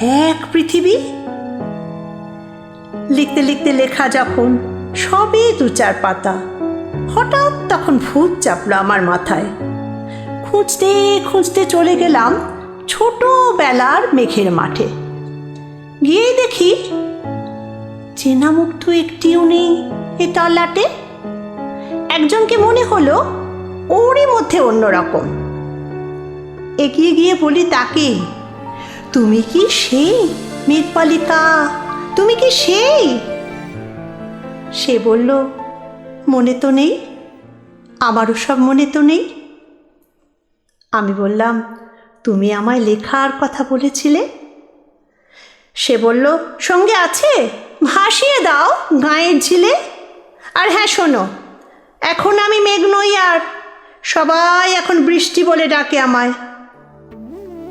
এক পৃথিবী? লিখতে লিখতে লেখা যখন সবে দু চার পাতা, হঠাৎ তখন ভূত চাপলো আমার মাথায়। খুঁজতে খুঁজতে চলে গেলাম ছোটবেলার মেঘের মাঠে। গিয়ে দেখি চেনা একটিও নেই এ তল্লাটে। একজনকে মনে হলো ওরই মধ্যে অন্যরকম। এগিয়ে গিয়ে বলি, তাকে তুমি কি সেই মেঘপালিকা তুমি কি সেই? সে বলল, মনে তো নেই। আমারও সব মনে তো নেই। আমি বললাম, তুমি আমায় লেখার কথা বলেছিলে? সে বলল, সঙ্গে আছে। ভাসিয়ে দাও গাঁয়ের ঝিলে। আর হ্যাঁ শোনো, এখন আমি মেঘ নই আর। সবাই এখন বৃষ্টি বলে ডাকে আমায়।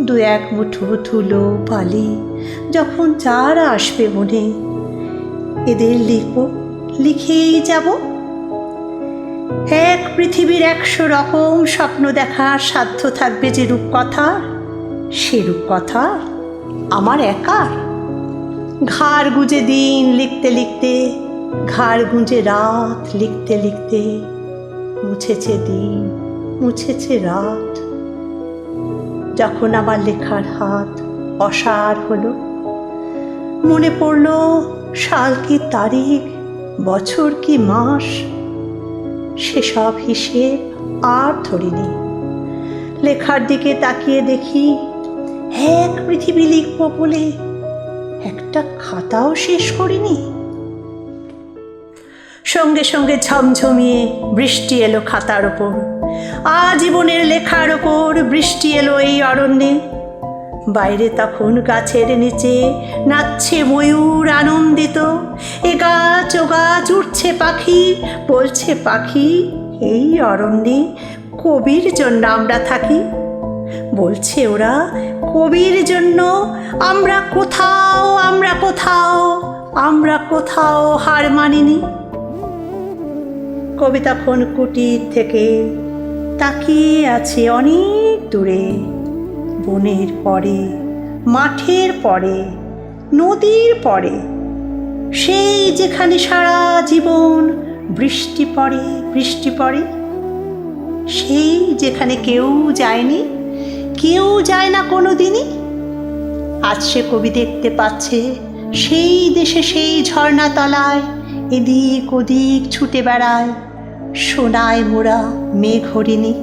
দু এক মুঠো ধুলো, বালি, যখন যারা আসবে মনে, এদের লিখব লিখেই যাব। এক পৃথিবীর একশো রকম স্বপ্ন দেখার সাধ্য থাকবে যে রূপকথা, সে রূপকথা আমার একার। ঘাড় গুঁজে দিন লিখতে লিখতে, ঘাড় গুঁজে রাত লিখতে লিখতে, মুছেছে দিন, মুছেছে রাত। যখন আমার লেখার হাত অসার হলো, মনে পড়ল, সাল কি তারিখ, বছর কি মাস, সেসব হিসেব আর ধরিনি। লেখার দিকে তাকিয়ে দেখি, এক পৃথিবী লিখব বলে একটা খাতাও শেষ করিনি। সঙ্গে সঙ্গে ঝমঝমিয়ে বৃষ্টি এলো খাতার ওপর। আজীবনের লেখার ওপর বৃষ্টি এলো এই অরণ্যে। বাইরে তখন গাছের নিচে নাচছে ময়ূর আনন্দিত। এ গাছ, ও গাছ, উঠছে পাখি, বলছে পাখি, এই অরণ্যে কবির জন্য আমরা থাকি। বলছে ওরা, কবির জন্য আমরা কোথাও আমরা কোথাও আমরা কোথাও হার মানিনি। কবি তখন কুটির থেকে। তাকিয়ে আছে অনেক দূরে, বনের পরে, মাঠের পরে, নদীর পরে। সেই যেখানে সারা জীবন বৃষ্টি পড়ে বৃষ্টি পড়ে, সেই যেখানে কেউ যায়নি, কেউ যায় না কোনো দিনই আজ সে কবি দেখতে পাচ্ছে, সেই দেশে সেই ঝর্ণা তলায় এদিক ওদিক ছুটে বেড়ায়। সোনায় মোড়া মেঘ হরিণী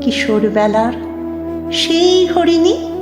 কিশোরবেলার সেই হরিণী